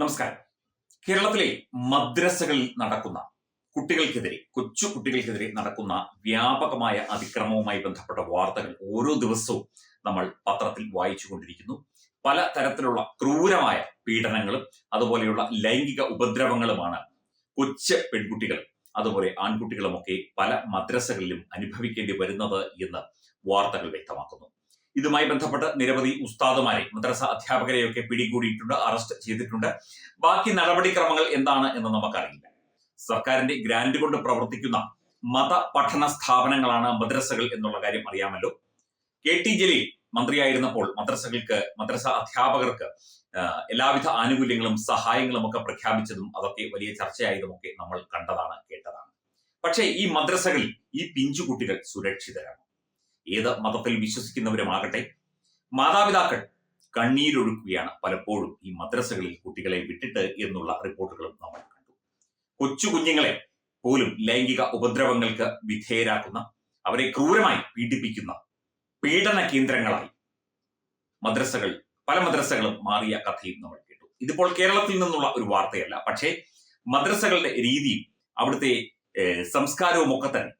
നമസ്കാരം. കേരളത്തിലെ മദ്രസകളിൽ നടക്കുന്ന കുട്ടികൾക്കെതിരെ കൊച്ചു കുട്ടികൾക്കെതിരെ നടക്കുന്ന വ്യാപകമായ അതിക്രമവുമായി ബന്ധപ്പെട്ട വാർത്തകൾ ഓരോ ദിവസവും നമ്മൾ പത്രത്തിൽ വായിച്ചുകൊണ്ടിരിക്കുന്നു. പല തരത്തിലുള്ള ക്രൂരമായ പീഡനങ്ങളും അതുപോലെയുള്ള ലൈംഗിക ഉപദ്രവങ്ങളുമാണ് കൊച്ചു പെൺകുട്ടികൾ അതുപോലെ ആൺകുട്ടികളുമൊക്കെ പല മദ്രസകളിലും അനുഭവിക്കേണ്ടി വരുന്നത് എന്ന് വാർത്തകൾ വ്യക്തമാക്കുന്നു. ഇതുമായി ബന്ധപ്പെട്ട് നിരവധി ഉസ്താദുമാരെ മദ്രസ അധ്യാപകരെയൊക്കെ പിടികൂടിയിട്ടുണ്ട് അറസ്റ്റ് ചെയ്തിട്ടുണ്ട്. ബാക്കി നടപടിക്രമങ്ങൾ എന്താണ് എന്ന് നമുക്കറിയില്ല. സർക്കാരിന്റെ ഗ്രാന്റ് കൊണ്ട് പ്രവർത്തിക്കുന്ന മത പഠന സ്ഥാപനങ്ങളാണ് മദ്രസകൾ എന്നുള്ള കാര്യം അറിയാമല്ലോ. കെ ടി ജലീൽ മന്ത്രിയായിരുന്നപ്പോൾ മദ്രസകൾക്ക് മദ്രസ അധ്യാപകർക്ക് എല്ലാവിധ ആനുകൂല്യങ്ങളും സഹായങ്ങളും ഒക്കെ പ്രഖ്യാപിച്ചതും അതൊക്കെ വലിയ ചർച്ചയായതുമൊക്കെ നമ്മൾ കണ്ടതാണ് കേട്ടതാണ്. പക്ഷേ ഈ മദ്രസകളിൽ ഈ പിഞ്ചു കുട്ടികൾ സുരക്ഷിതരാണ്. ഏത് മതത്തിൽ വിശ്വസിക്കുന്നവരുമാകട്ടെ മാതാപിതാക്കൾ കണ്ണീരൊഴുക്കുകയാണ് പലപ്പോഴും ഈ മദ്രസകളിൽ കുട്ടികളെ വിട്ടിട്ട് എന്നുള്ള റിപ്പോർട്ടുകളും നമ്മൾ കണ്ടു. കൊച്ചു കുഞ്ഞുങ്ങളെ പോലും ലൈംഗിക ഉപദ്രവങ്ങൾക്ക് വിധേയരാക്കുന്ന അവരെ ക്രൂരമായി പീഡിപ്പിക്കുന്ന പീഡന കേന്ദ്രങ്ങളായി മദ്രസകൾ പല മദ്രസകളും മാറിയ കഥയും നമ്മൾ കേട്ടു. ഇതിപ്പോൾ കേരളത്തിൽ നിന്നുള്ള ഒരു വാർത്തയല്ല. പക്ഷേ മദ്രസകളുടെ രീതിയും അവിടുത്തെ സംസ്കാരവും ഒക്കെ തന്നെ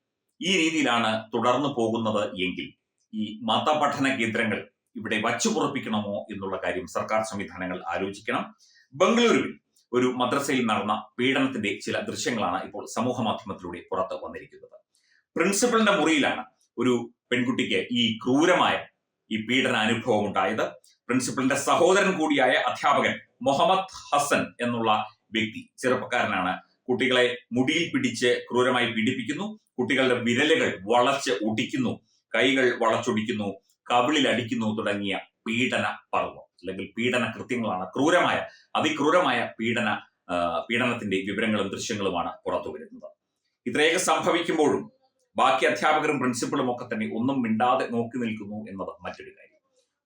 ഈ രീതിയിലാണ് തുടർന്നു പോകുന്നത് എങ്കിൽ ഈ മതപഠന കേന്ദ്രങ്ങൾ ഇവിടെ വച്ചുപുറപ്പിക്കണമോ എന്നുള്ള കാര്യം സർക്കാർ സംവിധാനങ്ങൾ ആലോചിക്കണം. ബംഗളൂരുവിൽ ഒരു മദ്രസയിൽ നടന്ന പീഡനത്തിന്റെ ചില ദൃശ്യങ്ങളാണ് ഇപ്പോൾ സമൂഹ മാധ്യമത്തിലൂടെ പുറത്ത് വന്നിരിക്കുന്നത്. പ്രിൻസിപ്പലിന്റെ മുറിയിലാണ് ഒരു പെൺകുട്ടിക്ക് ഈ ക്രൂരമായ ഈ പീഡന അനുഭവം ഉണ്ടായത്. പ്രിൻസിപ്പലിന്റെ സഹോദരൻ കൂടിയായ അധ്യാപകൻ മുഹമ്മദ് ഹസൻ എന്നുള്ള വ്യക്തി ചെറുപ്പക്കാരനാണ് കുട്ടികളെ മുടിയിൽ പിടിച്ച് ക്രൂരമായി പീഡിപ്പിക്കുന്നു. കുട്ടികളുടെ വിരലുകൾ വളച്ച് ഒടിക്കുന്നു. കൈകൾ വളച്ചൊടിക്കുന്നു. കവിളിൽ അടിക്കുന്നു തുടങ്ങിയ പീഡന പർവം അല്ലെങ്കിൽ പീഡന കൃത്യങ്ങളാണ് ക്രൂരമായ അതിക്രൂരമായ പീഡന പീഡനത്തിന്റെ വിവരങ്ങളും ദൃശ്യങ്ങളുമാണ് പുറത്തു വരുന്നത്. ഇത്രയൊക്കെ സംഭവിക്കുമ്പോഴും ബാക്കി അധ്യാപകരും പ്രിൻസിപ്പളും ഒക്കെ തന്നെ ഒന്നും മിണ്ടാതെ നോക്കി നിൽക്കുന്നു എന്നത് മറ്റൊരു കാര്യം.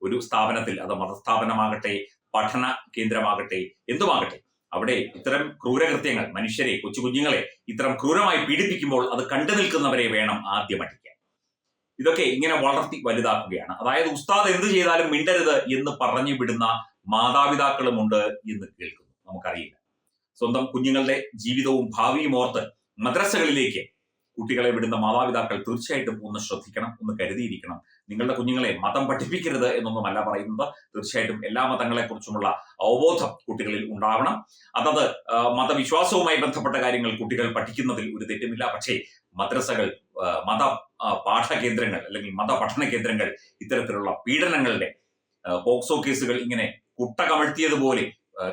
ഒരു സ്ഥാപനത്തിൽ അത് മതസ്ഥാപനമാകട്ടെ പഠന കേന്ദ്രമാകട്ടെ എന്തുമാകട്ടെ അവിടെ ഇത്തരം ക്രൂരകൃത്യങ്ങൾ മനുഷ്യരെ കൊച്ചു കുഞ്ഞുങ്ങളെ ഇത്തരം ക്രൂരമായി പീഡിപ്പിക്കുമ്പോൾ അത് കണ്ടു നിൽക്കുന്നവരെ വേണം ആദ്യം അടിക്കാൻ. ഇതൊക്കെ ഇങ്ങനെ വളർത്തി വലുതാക്കുകയാണ്. അതായത് ഉസ്താദ് എന്ത് ചെയ്താലും മിണ്ടരുത് എന്ന് പറഞ്ഞു വിടുന്ന മാതാപിതാക്കളുമുണ്ട് എന്ന് കേൾക്കുന്നു. നമുക്കറിയില്ല. സ്വന്തം കുഞ്ഞുങ്ങളുടെ ജീവിതവും ഭാവിയും ഓർത്ത് മദ്രസകളിലേക്ക് കുട്ടികളെ വിടുന്ന മാതാപിതാക്കൾ തീർച്ചയായിട്ടും ഒന്ന് ശ്രദ്ധിക്കണം ഒന്ന് കരുതിയിരിക്കണം. നിങ്ങളുടെ കുഞ്ഞുങ്ങളെ മതം പഠിപ്പിക്കരുത് എന്നൊന്നുമല്ല പറയുന്നത്. തീർച്ചയായിട്ടും എല്ലാ മതങ്ങളെക്കുറിച്ചുമുള്ള അവബോധം കുട്ടികളിൽ ഉണ്ടാവണം. അതത് മതവിശ്വാസവുമായി ബന്ധപ്പെട്ട കാര്യങ്ങൾ കുട്ടികൾ പഠിക്കുന്നതിൽ ഒരു തെറ്റുമില്ല. പക്ഷേ മദ്രസകൾ മത പാഠകേന്ദ്രങ്ങൾ അല്ലെങ്കിൽ മതപഠന കേന്ദ്രങ്ങൾ ഇത്തരത്തിലുള്ള പീഡനങ്ങളുടെ പോക്സോ കേസുകൾ ഇങ്ങനെ കുട്ട കമഴ്ത്തിയതുപോലെ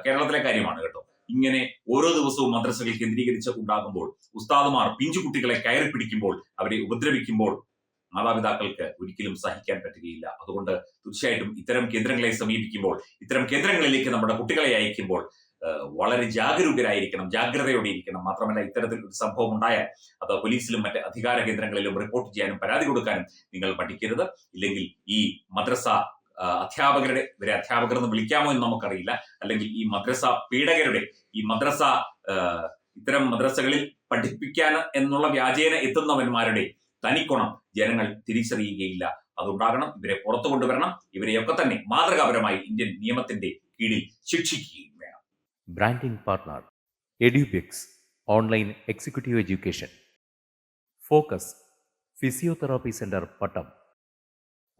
കേരളത്തിലെ കാര്യമാണ് കേട്ടോ. ഇങ്ങനെ ഓരോ ദിവസവും മദ്രസകൾ കേന്ദ്രീകരിച്ച് ഉണ്ടാകുമ്പോൾ ഉസ്താദുമാർ പിഞ്ചു കുട്ടികളെ കയറി പിടിക്കുമ്പോൾ അവരെ ഉപദ്രവിക്കുമ്പോൾ മാതാപിതാക്കൾക്ക് ഒരിക്കലും സഹിക്കാൻ പറ്റുകയില്ല. അതുകൊണ്ട് തീർച്ചയായിട്ടും ഇത്തരം കേന്ദ്രങ്ങളെ സമീപിക്കുമ്പോൾ ഇത്തരം കേന്ദ്രങ്ങളിലേക്ക് നമ്മുടെ കുട്ടികളെ അയക്കുമ്പോൾ വളരെ ജാഗരൂകരായിരിക്കണം ജാഗ്രതയോടെ ഇരിക്കണം. മാത്രമല്ല ഇത്തരത്തിൽ ഒരു സംഭവം ഉണ്ടായാൽ അത് പോലീസിലും മറ്റ് അധികാര കേന്ദ്രങ്ങളിലും റിപ്പോർട്ട് ചെയ്യാനും പരാതി കൊടുക്കാനും നിങ്ങൾ പഠിക്കരുത് ഇല്ലെങ്കിൽ ഈ മദ്രസ അധ്യാപകരുടെ ഇവരെ അധ്യാപകർ എന്ന് വിളിക്കാമോ എന്ന് നമുക്കറിയില്ല. അല്ലെങ്കിൽ ഈ മദ്രസ പീഡകരുടെ ഈ മദ്രസ ഇത്തരം മദ്രസകളിൽ പഠിപ്പിക്കാൻ എന്നുള്ള വ്യാജേന എത്തുന്നവന്മാരുടെ തനിക്കുണം ജനങ്ങൾ തിരിച്ചറിയുകയില്ല. അതുണ്ടാകണം ഇവരെ പുറത്തു കൊണ്ടുവരണം ഇവരെയൊക്കെ തന്നെ മാതൃകാപരമായി ഇന്ത്യൻ നിയമത്തിന്റെ കീഴിൽ ശിക്ഷിക്കുകയും വേണം. Branding partner Edubix online executive education focus physiotherapy centre Pattom